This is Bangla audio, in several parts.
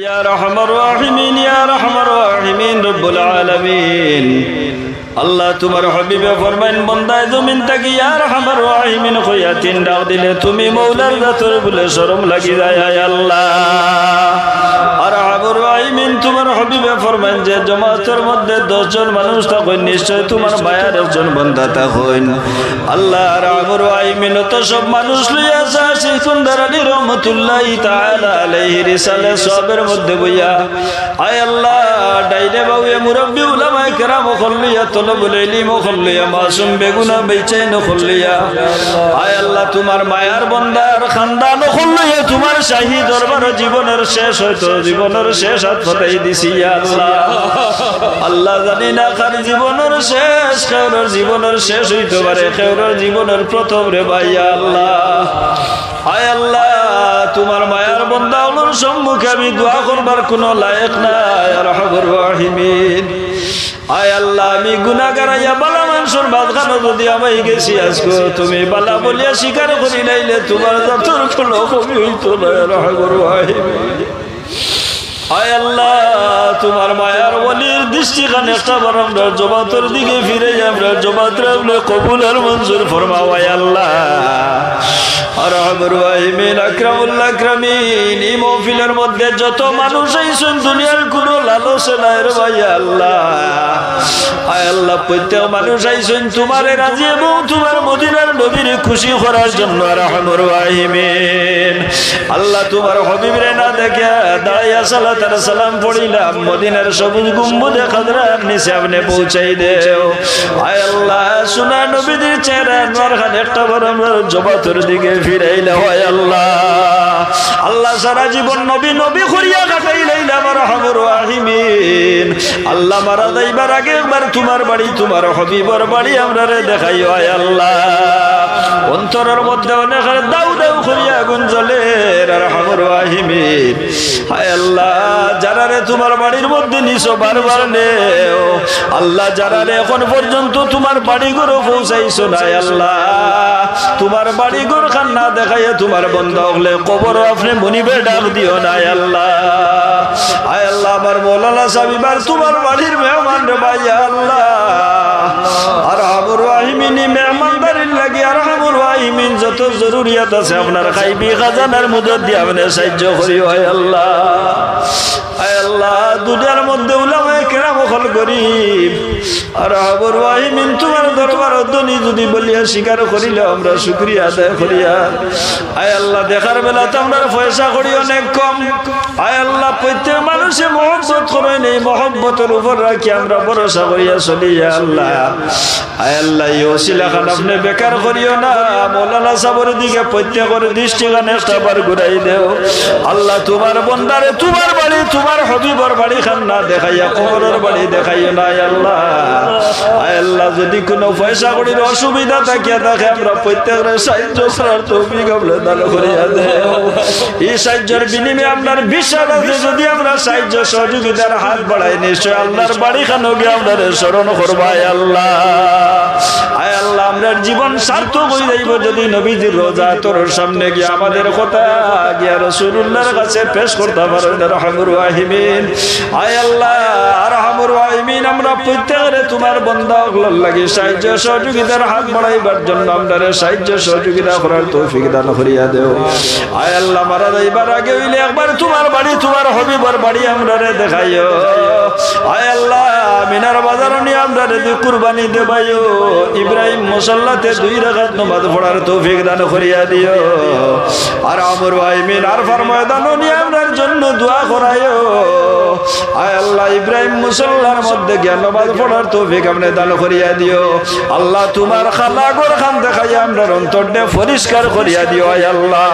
يا رحم الراحمين يا رحم الراحمين رب العالمين আল্লাহ তোমার হবিবে ফরমাইন বন্দায় জমিন থাকি ইয়ার হামার ওয়াহিমিন কইয়া তিন ডাক দিলে তুমি মৌলার দাতর বলে শরম লাগি যায় আয় আল্লাহ হাবুর তোমার হবিবে ফরমাইন যে জমাতের মধ্যে দশজন মানুষ থাকুন নিশ্চয় তোমার মায়ার একজন বন্ধা থাকুন আল্লাহ আর হাবুর ওয়াহিমিন তো সব মানুষ লইয়া যা সেই সুন্দর আলী রহমতুল্লাহ তাআলা আলাইহি রিসালে সবের মধ্যে বইয়া। আয় আল্লাহ ডাইরে বাউয়ে মুরব্বি উলামায়ে কেরাম খল্লিয়া তলবুল ইলম খল্লিয়া মাসুম বেগুনা বেচাইন খল্লিয়া আয় আল্লাহ, তোমার মায়ার বন্দার খানদান খল্লিয়া তোমার শাহী দরবার জীবনের শেষ হয়তো জীবনের শেষ হাত ফটাই দিছি আল্লাহ। আল্লাহ জানি না কার জীবনের শেষ কেউর জীবনের শেষ হইতে পারে কেউর জীবনের প্রথম রে ভাইয়া আল্লাহ। আয় আল্লাহ তোমার মায়ার বন্দা হলোর সম্মুখে আমি দোয়া করবার কোনো লায়ক নাই, আর হবর রাহিমিন। আয় আল্লাহ, আমি গুনাগার আইয়া বালা মানুষের বাদ খানো যদি আমি গেছি, আজকে তুমি বালা বলিয়া স্বীকার করি নাইলে তোমার যতর কোনো কবি হইতো না, আর হবর রাহিমিন। আয় আল্লাহ, তোমার মায়ার বলির দৃষ্টিখান একটা বার আমরা জবাতের দিকে ফিরে আমরা জবাতের আপনি কবুল আর মঞ্জুর ফরমাও, আয় আল্লাহ। মহফিলের মধ্যে যত মানুষ আইসুন, দুনিয়ার কোনো লালসে নাই রে আল্লাহ। আয় আল্লাহ, প্রত্যেক মানুষ আইসুন, তোমার রাজি এবং তোমার খুশি করার জন্য, আর আমার ওয়াহিমিন আল্লাহ, তোমার হবিবরে না দেখে দাঁড়াইয়া সালাত আর সালাম পড়িলাম, মদিনার সবুজ গুম্বুদে খাদরার নিচে আপনি পৌঁছাই দেও। আয় আল্লাহ, সোনা নবীদের চেহারা নোয়ার খান একটা বার আমরা দিকে ফিরাইলে হয় আল্লাহ। আল্লাহ সারা জীবন নবী নবী করিয়া কাটাইলাইলে আমার হবর আহিমিন আল্লাহ মারা যাইবার আগে একবার তোমার বাড়ি, তোমার হবিবর বাড়ি আমরা রে দেখাই হয় আল্লাহ। অন্তরের মধ্যে অনেক দাউ দাউ করিয়া আগুন জ্বলে আর হবর আহিমিন হায় আল্লাহ, যারা রে তোমার বাড়ির মধ্যে নিছো বারবার নেও, আল্লাহ যারা রে এখন পর্যন্ত তোমার বাড়ি ঘরে পৌঁছাইছো নাই আল্লাহ। তোমার বাড়ি ঘর খান না দেখাইয়া তোমার বন্ধ হলে কবর আপনি মনিবে ডাক দিও নাই আল্লাহ। আয় আল্লাহ, আমার মৌলানা সাবিবার তোমার বাড়ির মেহমান রে ভাই আল্লাহ। আর হাবুর আহিমিনী মেহমানদারির লাগি, আর হাবুর আহিমিন যত জরুরিয়াত আছে আপনার খাইবি খাজানার মধ্যে দিয়ে আপনি সাহায্য করি হয় আল্লাহ। আয় আল্লাহ, দুনিয়ার মধ্যে উলামায় গরিব। আর আহিমিন তোমার দরবার যদি বলিয়া স্বীকার আমরা শুক্রিয়া আদায় করিয়া। আয় আল্লাহ, দেখার বেলা তো আমরা পয়সা করি অনেক কম। আয় আল্লাহ, প্রত্যেক মানুষে মহব্বত করে নেই, মহব্বতের উপর রাখি আমরা, ভরসা করিয়া আল্লাহ। আয় আল্লাহ খান আপনি বেকার করিও না, মৌলানা সাবর দিকে প্রত্যেকের দৃষ্টিখান একটা ঘুরাই দেও। আল্লাহ, তোমার বন্দারে তোমার বাড়ি, তোমার হবিবর বাড়ি খান না দেখাইয়া কবরের বাড়ি দেখাইও না আল্লাহ। আল্লাহ, যদি কোনো পয়সা করির অসুবিধা দেখে আমরা প্রত্যেকের সাহায্য করার তৌফিক দান করিয়া এই সাহায্যের বিনিময়ে আপনার আছে, যদি আমরা সাহায্য সহযোগিতার হাত বাড়াই, নিশ্চয় আল্লাহর বাড়ি খানো গিয়ে স্মরণ করবাই আল্লাহ। আয় আল্লাহ জীবন সার্থক হয়ে যাইব, যদি নবীজির রোজা তোর সামনে গিয়ে আমাদের কথা গিয়া রসুল্লাহর কাছে পেশ করতে পারেন, রহমুর ওয়াহিমিন আয় আল্লাহ রহমুর ওয়াহিমিন আমরা প্রত্যেকের তোমার বন্ধা লাগে সাহায্য সহযোগিতার হাত বাড়াইবার জন্য আমরা সাহায্য সহযোগিতা করার তৌফিক দান দেও। আয় মারা যাইবার আগে একবার তোমার বাড়ি, তোমার হবিবার বাড়ি আমরা রে দেখাইও। আয় মিনার বাজার নিয়ে আমরা রে কুরবানি দেবাইও। ইব্রাহিম মুসল্লাতে দুই রাখাত নমাজ পড়ার তৌফিক দান করিয়া দিও। আর আমর ভাই মিনার ফার ময়দান নিয়ে আমরার জন্য দোয়া করাইও। আয় আল্লাহ ইব্রাহিম মুসল্লার মধ্যে জ্ঞানবাদ পড়ার তৌফিক আপনি দান করিয়া দিও। আল্লাহ তোমার খালা গোর খান দেখাইয়া আমরা অন্তরটা পরিষ্কার করিয়া দিও, আয় আল্লাহ।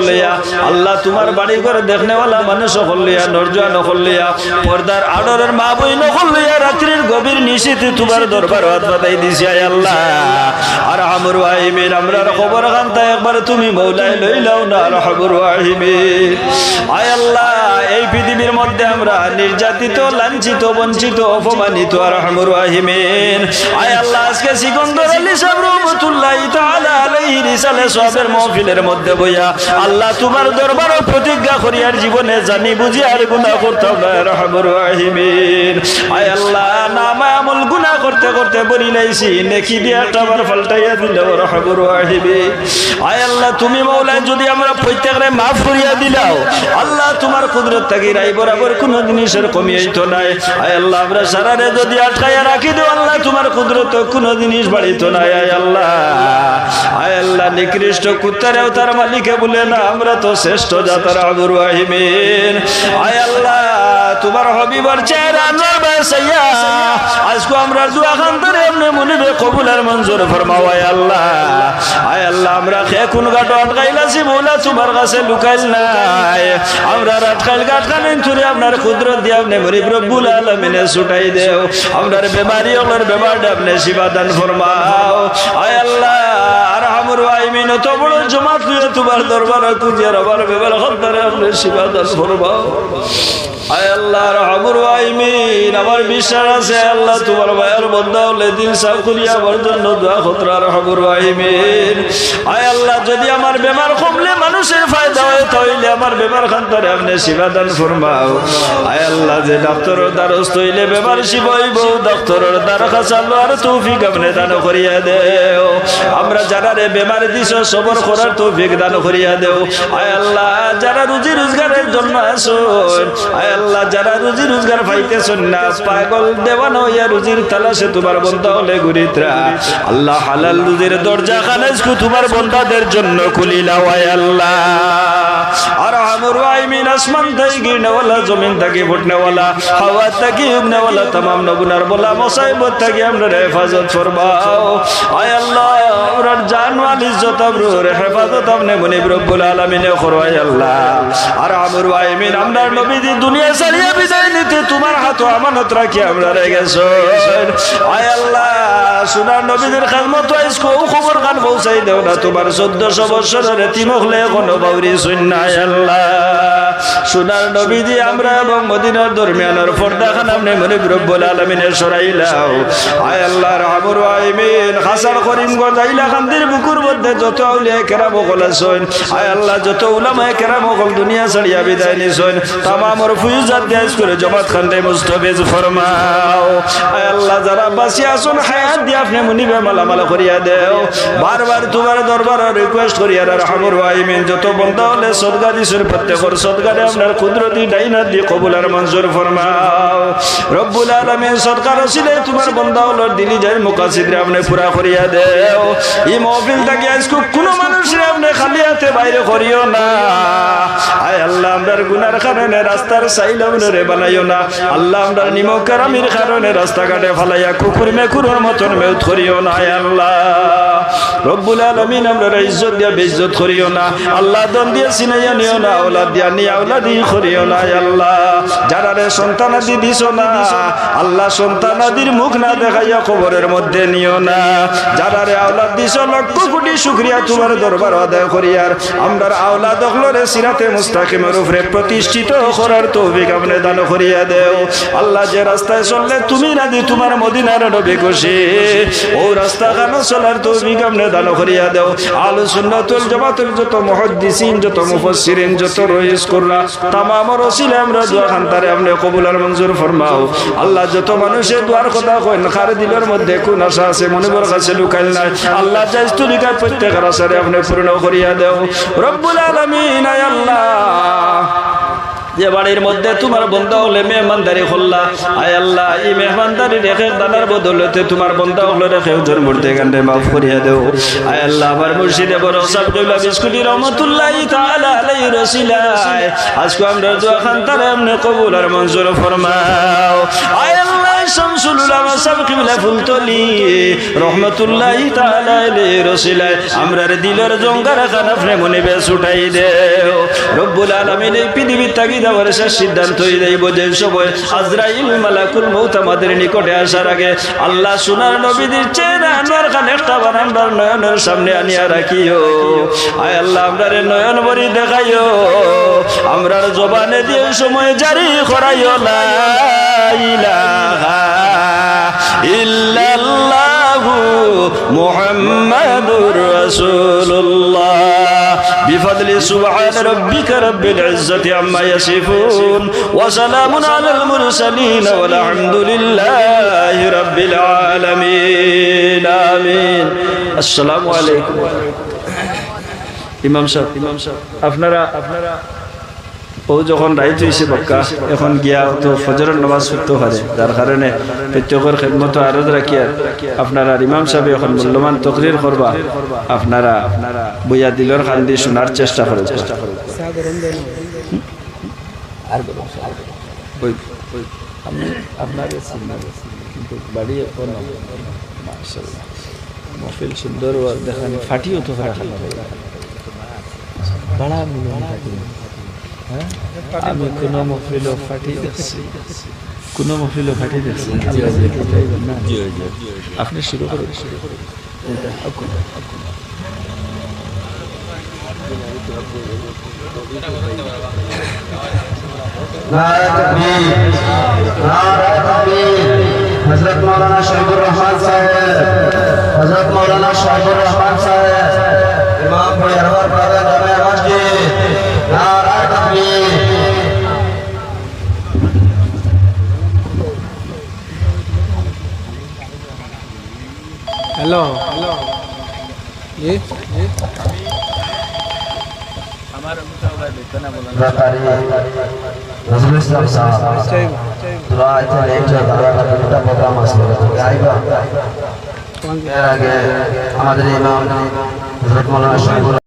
হল্লিয়া আল্লাহ তোমার বাড়ি করে দেখনেওয়ালা মানুষ হল্লিয়া নরজা নহল্লিয়া পর্দার আডরের মা বই নহল্লিয়া রাত্রির গভীর নিশীতে তোমার দরবার হাত বাতাই দিছি আয় আল্লাহ। আর আমর ওয়াহিমের আমরা খবর খান্তা একবার তুমি মৌলাই লইলাও না আর হাবুর ওয়াহিমের আয় আল্লাহ, এই পৃথিবীর মধ্যে আমরা নির্যাতিত, লাঞ্ছিত, বঞ্চিত, অপমানিত আর হামুর ওয়াহিমেন। আয় আল্লাহ, আজকে সিকন্দর আলী সাহেব রহমতুল্লাহ তাআলা আলাইহি রিসালে সবের মাহফিলের মধ্যে বইয়া আল্লাহ তোমার দরবার প্রতিজ্ঞা করিয়ার জীবনে জানি বুঝি আর গুনাহ করতাম না রহমুর রাহিমিন। আয় আল্লাহ আমল গুনাহ করতে করতে বলি লাইছি, নেকি দিয়ে দিলে, রহমুর আয় আল্লাহ, তুমি যদি আমরা প্রত্যেকরে মাফ করিয়া দিলাও, আল্লাহ তোমার কুদরত থাকি রাই বরাবর কোন জিনিসের কমি হইতো নাই। আয় আল্লাহ, আমরা সারারে যদি আটকাইয়া রাখি দেও, আল্লাহ তোমার কুদরত কোন জিনিস বাড়িতো নাই, আয় আল্লাহ। আয় আল্লাহ, নিকৃষ্ট কুত্তারেও তার মালিকে বলে না আমরা তো শ্রেষ্ঠ জাতার আবুর আহিমিন আয় আল্লাহ, তোমার হবিবর চেহারা নবে আজকে আমরা দুয়া খান ধরে এমনি মনিবে কবুলের মঞ্জুর ফরমাও, আয় আল্লাহ। আয় আল্লাহ, আমরা খে কোন গাটো আটকাইলাছি, মৌলা তোমার কাছে লুকাইল নাই। আমরা আটকাইল গাট কানেন চুরি আপনার কুদরত দিয়ে আপনি মরিব রব্বুল আলমিনে ছুটাই দেও। আপনার বেমারি ওগুলোর বেমারটা আপনি শিবাদান ফরমাও। আয় আল্লাহ আমর আইমিন তো বড় জমা তুই তোমার দরবার কুজিয়ার আবার বেবার আপনি শিবাদান ফরমাও আয় আল্লাহ রহমুর আইমিন আমার বিশ্বাস আছে আল্লাহ, তোমার ভাইয়ের বন্ধা হলে দিন সাফ করিয়া আমার জন্য দোয়া খতরা রহমুর আইমিন আয় আল্লাহ, যদি আমার বেমার কমলে মানুষের ফায়দা হয়, তাহলে আমার বেমার খান্তরে আপনি শিবাদান ফরমাও। আয় আল্লাহ, যে ডাক্তারের দ্বারস্থ হইলে বেমার শিব হইব ডাক্তারের দ্বার খাসালো আর তৌফিক আপনি দান করিয়া দেও। আমরা যারা রে বেমার দিছ, সবর করার তৌফিক দান করিয়া দেও। আয় আল্লাহ, যারা রুজি রোজগারের জন্য আসুন। আয় আল্লাহ, যারা রুজি রোজগার পাইতেছেন না, পাগল দেওয়ান হইয়া রুজির তালাশে তোমার বন্ধা হলে ঘুরিতরা আল্লাহ হালাল রুজির দরজা খানাজকু তোমার বন্ধাদের জন্য খুলিলাও, আয় আল্লাহ। আর আইমিন আসমান থাকি গিরনেওয়ালা, জমিন থাকি ফুটনেওয়ালা হাওয়া থাকি উগনেওয়ালা তামাম নগুনার বলা মসাইবত থাকি আমরা হেফাজত ফরমাও। আয় আল্লাহ আমরার জানওয়াল ইজ্জত আবরুর হেফাজত আপনি মুনিব রব্বুল আলামিনে করওয়াই আল্লাহ। আর আমর আইমিন আমরার নবীজি দুনিয়া ছাড়িয়া বিদায় নিতে, তোমার হাত আমানত রাখি আমরা রে গেছো। আয় আল্লাহ, সোনার নবীদের খাজমত আইসকো খবর কান পৌঁছাই দেও না, তোমার চোদ্দশো বছরের তিমখলে কোনো বাউরি শূন্যায় আল্লাহ। সোনার নবীজি আমরা এবং মদিনার দরমিয়ানের পর্দা খান আপনি মনে রব্বুল আলমিনে সরাইলাও আয় আল্লাহ রহমুর আইমিন হাসান করিম গজাইলা খান্দির বুকুর মধ্যে যত আউলিয়া কেরাম সকল আছেন, আয় আল্লাহ যত উলামায় কেরাম সকল দুনিয়া ছাড়িয়া বিদায় নিছেন, তামামর ফুয়ুজাত দিয়াজ করে জমাত খান্দে মুস্তফিজ ফরমাও। আয় আল্লাহ যারা বাসি আসুন হায়াত দিয়ে আপনি মুনিবে মালামালা করিয়া দেও। বারবার তোমার দরবার রিকোয়েস্ট করিয়া রহমুর আইমিন যত বন্ধা হলে সদগা দিছেন, প্রত্যেকর সদগারে আপনার কুদরতি ডাইনাত দিয়ে কবুল আর মঞ্জুর ফরমাও। রব্বুল আলমিন সরকার ছিলে তোমার বন্ধা হলো দিলি যায় মুকাসিদরে আপনি পুরা করিয়া দেও। এই মহফিল থাকি আজকে কোনো মানুষের আপনি খালি হাতে বাইরে করিও না। আয় আল্লাহ, আমরার গুনার কারণে রাস্তার সাইল রে বানাইও না। আল্লাহ, আমরার কারণে রাস্তাঘাটে ফালাইয়া কুকুর মেকুরের মতন মেউত করিও না। আয় আল্লাহ, রব্বুল আলমিন আমরা ইজ্জত দিয়া বেইজ্জত করিও না। আল্লাহ, দন সিনাইয়া নিও না। ওলা দিয়া নিয়া ওলা দি করিও না আল্লাহ। যারা রে সন্তান আদি দিছ না, আল্লাহ সন্তান আদির মুখ না দেখাইয়া খবরের মধ্যে নিও না। যারা রে আওলাদ দিছ, লক্ষ কোটি শুক্রিয়া তোমার দরবার আদায় করিয়ার আমরার আওলাদ হলরে সিরাতে মুস্তাকিমের উপরে প্রতিষ্ঠিত করার তৌফিক আপনি দান করিয়া দেও। আল্লাহ যে রাস্তায় চললে তুমি দি তোমার মদিনার নবী খুশি। ও রাস্তা কেন চলার তৌফিক আপনি দান করিয়া দেও। আলু সুন্নাতুল জামাতুল যত মুহাদ্দিসিন, যত মুফাসসিরিন, যত রইস কুররা তামাম রসিলে আমরা দোয়া খান্তারে আপনি কবুল আর মঞ্জুর আল্লাহ যত মানুষের দোয়ার কথা কইন, খারে দিলের মধ্যে কোন আশা আছে, মনিবর কাছে লুকাইল নাই। আল্লাহ জাইজ লিখা প্রত্যেকের আশারে আপনি পূর্ণ করিয়া দেও। রব্বুল আলামিন আল্লাহ। যে বাড়ির মধ্যে তোমার বন্ধা হলে মেহমানদারি করলা। আয় আল্লাহ, এই মেহমানদারি রেখে দাদার বদলতে তোমার বন্ধা হলো রেখে ওজন মূর্তি গান্ডে মাফ করিয়া দেও। আয় আল্লাহ, আমার মুর্শিদে বড় সাব কইলা বিস্কুটি রহমতুল্লাহ তাআলা আলাইহি রসিলায়। আজকে আমরা দোয়া খান তারে আপনি কবুল আর মঞ্জুর ফরমাও। আয় আল্লাহ, শামসুল উলামা সাহেব কিবলা ফুলতলি, রহমতুল্লাহি তাআলা আলাইহি রসিলায়। আমরার দিলের জঙ্গার খান আপনি মনে বেশ উঠাই দেও। রব্বুল আলামিন এই পৃথিবীর থাকি দেওয়ার শেষ সিদ্ধান্ত যাইব যে আজরাইল মালাকুল মৌত আমাদের নিকটে আসার আগে আল্লাহ সোনার নবীদের খান একটা বার আমরা নয়নের সামনে আনিয়া রাখিও। আয় আল্লাহ আমরার নয়ন বরি দেখাইও। আমরার জবানে দিয়ে সময় জারি করাইও রাসূলুল্লাহ। بفضل سبحان ربك رب العزة عما يصفون وسلام على المرسلين والحمد لله رب العالمين آمين السلام عليكم ইমাম সাহেব ইমাম সাহেব আপনারা আপনারা ও যখন রাইত হয়েছে বাক্কা এখন গিয়া তো ফজরের নামাজ পড়তে পারে। যার কারণে প্রত্যেকের খেদমত আরজ রাখিয়া আপনারা ইমাম সাহেব এখন মূল্যবান তকরির করবা আপনারা বইয়া দিলর খান দিয়ে শোনার চেষ্টা করে। চেষ্টা করে আপনার কিন্তু বাড়ি এখন সুন্দর দেখানি ফাটিও তো ফাটা বড়া মিলন আমি কোনো মহফিল ফাটি দেখছি কোনো মহফিল ফাটি দেখছি না আপনি শুরু করুন শুরু করুন नारा तकबीर नारा तकबीर हजरत मौलाना शहीदुर रहमान साहब हजरत मौलाना शहीदुर रहमान साहब इमाम भाई अरवर प्रधान जामिया मस्जिद हेलो। हेलो ये? ये? हमारा मुताबा इतना बोला नजरुल इस्लाम साहब दुआ इतना एक जो धारा का बेटा प्रोग्राम असर आएगा कौन कह रहा है हमारे इमाम हज़रत मौलाना शाह